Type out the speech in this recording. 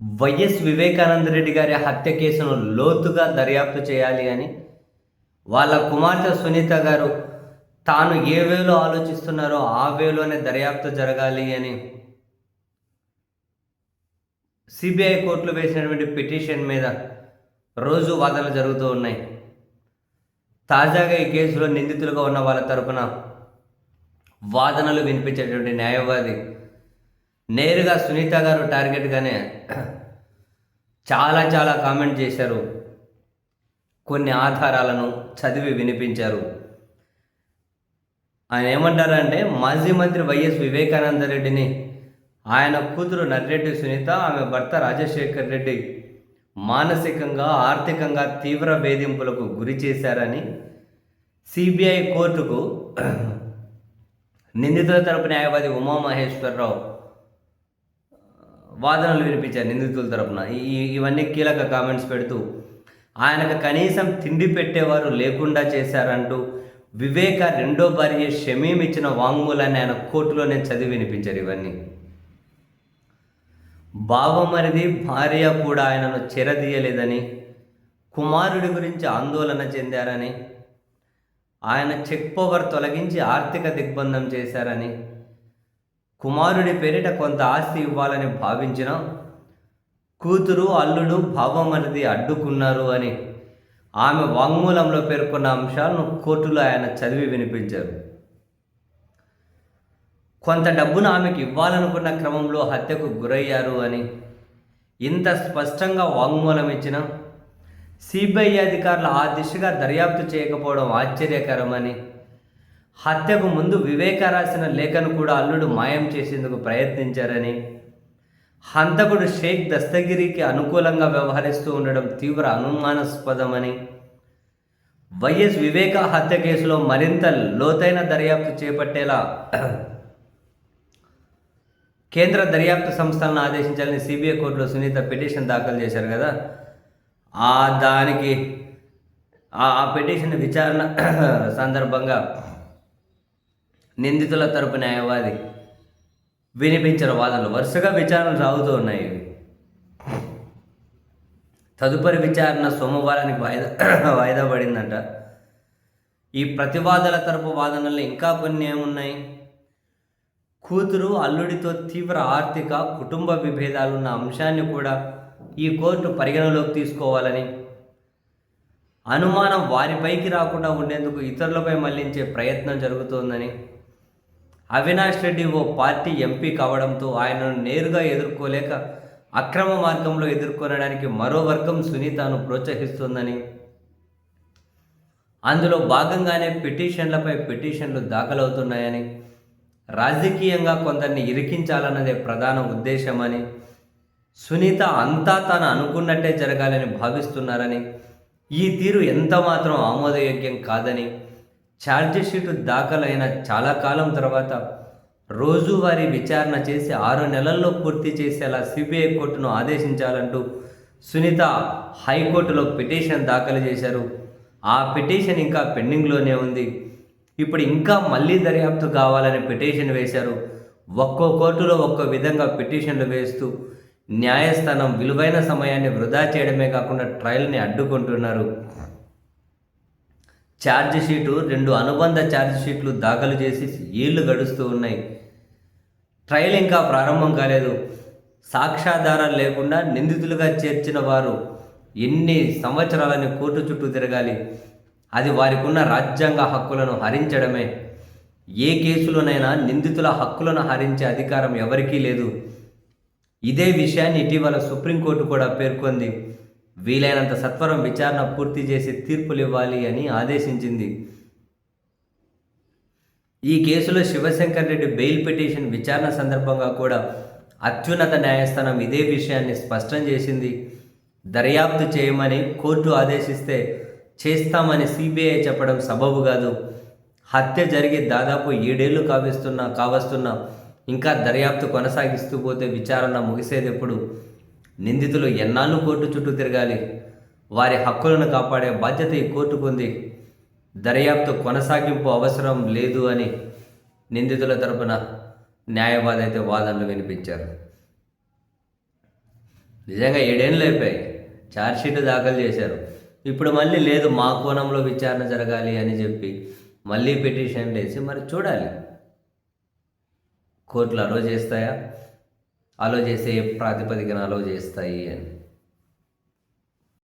YS Vivekananda Reddy గారి హత్య కేసును లోతుగా దర్యాప్తు చేయాలి అని వాళ్ళ కుమార్తె సునీత గారు తాను ఏ వేలో ఆలోచిస్తున్నారో ఆ వేలోనే దర్యాప్తు జరగాలి అని సిబిఐ కోర్టులు వేసినటువంటి పిటిషన్ మీద రోజు వాదనలు జరుగుతూ ఉన్నాయి. తాజాగా ఈ కేసులో నిందితులుగా ఉన్న వాళ్ళ తరపున వాదనలు వినిపించేటువంటి న్యాయవాది నేరుగా సునీత గారు టార్గెట్గానే చాలా చాలా కామెంట్ చేశారు. కొన్ని ఆధారాలను చదివి వినిపించారు. ఆయన ఏమంటారంటే మాజీ మంత్రి వైఎస్ వివేకానంద రెడ్డిని ఆయన కూతురు నర్రెడ్డి సునీత ఆమె భర్త రాజశేఖర్ రెడ్డి మానసికంగా ఆర్థికంగా తీవ్ర వేధింపులకు గురి చేశారని సిబిఐ కోర్టుకు నిందితుల తరపు న్యాయవాది ఉమామహేశ్వరరావు వాదనలు వినిపించారు నిందితుల తరపున. ఈ ఇవన్నీ కీలక కామెంట్స్ పెడుతూ ఆయనకు కనీసం తిండి పెట్టేవారు లేకుండా చేశారంటూ వివేక రెండో భార్య షమీం ఇచ్చిన వాంగ్మూలాన్ని ఆయన కోర్టులోనే చదివి వినిపించారు ఇవన్నీ. బావమరిది భార్య కూడా ఆయనను చెరదీయలేదని కుమారుడి గురించి ఆందోళన చెందారని ఆయన చెక్ పవర్ తొలగించి ఆర్థిక దిగ్బంధం చేశారని కుమారుడి పేరిట కొంత ఆస్తి ఇవ్వాలని భావించిన కూతురు అల్లుడు భావమరిది అడ్డుకున్నారు అని ఆమె వాంగ్మూలంలో పేర్కొన్న అంశాలను కోర్టులో ఆయన చదివి వినిపించారు. కొంత డబ్బును ఆమెకు ఇవ్వాలనుకున్న క్రమంలో హత్యకు గురయ్యారు అని ఇంత స్పష్టంగా వాంగ్మూలం ఇచ్చిన సిబిఐ అధికారులు ఆ దిశగా దర్యాప్తు చేయకపోవడం ఆశ్చర్యకరమని హత్యకు ముందు వివేక రాసిన లేఖను కూడా అల్లుడు మాయం చేసేందుకు ప్రయత్నించారని హంతకుడు షేక్ దస్తగిరికి అనుకూలంగా వ్యవహరిస్తూ ఉండడం తీవ్ర అనుమానాస్పదమని వైఎస్ వివేక హత్య కేసులో మరింత లోతైన దర్యాప్తు చేపట్టేలా కేంద్ర దర్యాప్తు సంస్థలను ఆదేశించాలని సిబిఐ కోర్టులో సునీత పిటిషన్ దాఖలు చేశారు కదా. ఆ దానికి ఆ పిటిషన్ విచారణ సందర్భంగా నిందితుల తరపు న్యాయవాది వినిపించిన వాదనలు. వరుసగా విచారణలు సాగుతూ ఉన్నాయి తదుపరి విచారణ సోమవారానికి వాయిదా వాయిదా పడిందంట ఈ ప్రతివాదుల తరపు వాదనలు ఇంకా కొన్ని ఏమున్నాయి? కూతురు అల్లుడితో తీవ్ర ఆర్థిక కుటుంబ విభేదాలున్న అంశాన్ని కూడా ఈ కోర్టు పరిగణలోకి తీసుకోవాలని అనుమానం వారిపైకి రాకుండా ఉండేందుకు ఇతరులపై మళ్ళించే ప్రయత్నం జరుగుతోందని అవినాష్ రెడ్డి ఓ పార్టీ ఎంపీ కావడంతో ఆయనను నేరుగా ఎదుర్కోలేక అక్రమ మార్గంలో ఎదుర్కొనడానికి మరో వర్గం సునీతను ప్రోత్సహిస్తోందని. అందులో భాగంగానే పిటిషన్లపై పిటిషన్లు దాఖలవుతున్నాయని రాజకీయంగా కొందరిని ఇరికించాలన్నదే ప్రధాన ఉద్దేశమని సునీత అంతా తాను అనుకున్నట్టే జరగాలని భావిస్తున్నారని ఈ తీరు ఎంత మాత్రం ఆమోదయోగ్యం కాదని ఛార్జిషీటు దాఖలైన చాలా కాలం తర్వాత రోజువారీ విచారణ చేసి ఆరు నెలల్లో పూర్తి చేసేలా సిబిఐ కోర్టును ఆదేశించాలంటూ సునీత హైకోర్టులో పిటిషన్ దాఖలు చేశారు. ఆ పిటిషన్ ఇంకా పెండింగ్లోనే ఉంది. ఇప్పుడు ఇంకా మళ్ళీ దర్యాప్తు కావాలని పిటిషన్ వేశారు. ఒక్కో కోర్టులో ఒక్కో విధంగా పిటిషన్లు వేస్తూ న్యాయస్థానం విలువైన సమయాన్ని వృధా చేయడమే కాకుండా ట్రయల్ని అడ్డుకుంటున్నారు. ఛార్జ్షీటు రెండు అనుబంధ ఛార్జ్షీట్లు దాఖలు చేసి ఏళ్ళు గడుస్తూ ఉన్నాయి. ట్రయల్ ఇంకా ప్రారంభం కాలేదు. సాక్ష్యాధారాలు లేకుండా నిందితులుగా చేర్చిన వారు ఎన్ని సంవత్సరాలని కోర్టు చుట్టూ తిరగాలి? అది వారికి ఉన్న రాజ్యాంగ హక్కులను హరించడమే. ఏ కేసులోనైనా నిందితుల హక్కులను హరించే అధికారం ఎవరికీ లేదు. ఇదే విషయాన్ని ఇటీవల సుప్రీంకోర్టు కూడా పేర్కొంది. వీలైనంత సత్వరం విచారణ పూర్తి చేసి తీర్పులు ఇవ్వాలి అని ఆదేశించింది. ఈ కేసులో శివశంకర్ రెడ్డి బెయిల్ పిటిషన్ విచారణ సందర్భంగా కూడా అత్యున్నత న్యాయస్థానం ఇదే విషయాన్ని స్పష్టం చేసింది. దర్యాప్తు చేయమని కోర్టు ఆదేశిస్తే చేస్తామని సిబిఐ చెప్పడం సబబు కాదు. హత్య జరిగి దాదాపు ఏడేళ్ళు కావిస్తున్నా కావస్తున్నా ఇంకా దర్యాప్తు కొనసాగిస్తూ పోతే విచారణ ముగిసేది ఎప్పుడు? నిందితులు ఎన్నాళ్ళు కోర్టు చుట్టూ తిరగాలి? వారి హక్కులను కాపాడే బాధ్యత ఈ కోర్టుకుంది. దర్యాప్తు కొనసాగింపు అవసరం లేదు అని నిందితుల తరపున న్యాయవాది అయితే వాదనలు వినిపించారు. నిజంగా ఏడేళ్ళు అయిపోయాయి. ఛార్జ్షీట్ దాఖలు చేశారు. ఇప్పుడు మళ్ళీ లేదు మా కోణంలో విచారణ జరగాలి అని చెప్పి మళ్ళీ పిటిషన్ వేసి మరి చూడాలి. కోర్టులు అలో చేస్తాయా? అలో చేసే ప్రాతిపదికన అలో చేస్తాయి అని.